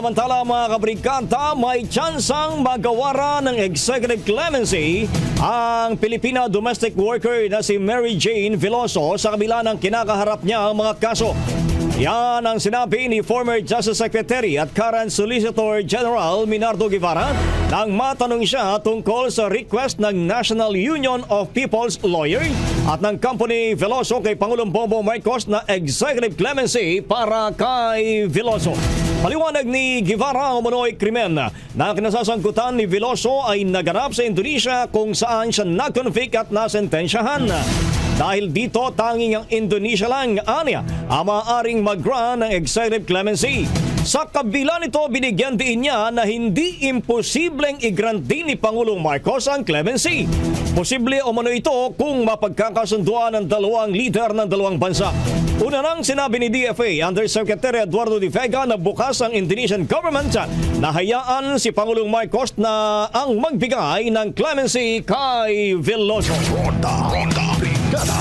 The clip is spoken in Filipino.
Samantala mga kabrikanta, may tsansang magawara ng executive clemency ang Pilipina domestic worker na si Mary Jane Veloso sa kabila ng kinakaharap niya ang mga kaso. Yan ang sinabi ni former Justice Secretary at current Solicitor General Minardo Guevara nang matanong siya tungkol sa request ng National Union of People's Lawyers at ng company Veloso kay Pangulong Bongbong Marcos na executive clemency para kay Veloso. Paliwanag ni Guevara umano'y krimen na kinasasangkutan ni Veloso ay naganap sa Indonesia kung saan siya na-convict at nasentensyahan. Dahil dito tanging ang Indonesia lang, anya, ang maaaring mag-grant ng executive clemency. Sa kabila nito, binigyan din niya na hindi imposibleng i-grant din ni Pangulong Marcos ang clemency. Posible umano ito kung mapagkakasunduan ng dalawang leader ng dalawang bansa. Una nang sinabi ni DFA Undersecretary Eduardo de Vega na bukas ang Indonesian government na hayaan si Pangulong Marcos na ang magbigay ng clemency kay Villoso. Ronda, Ronda,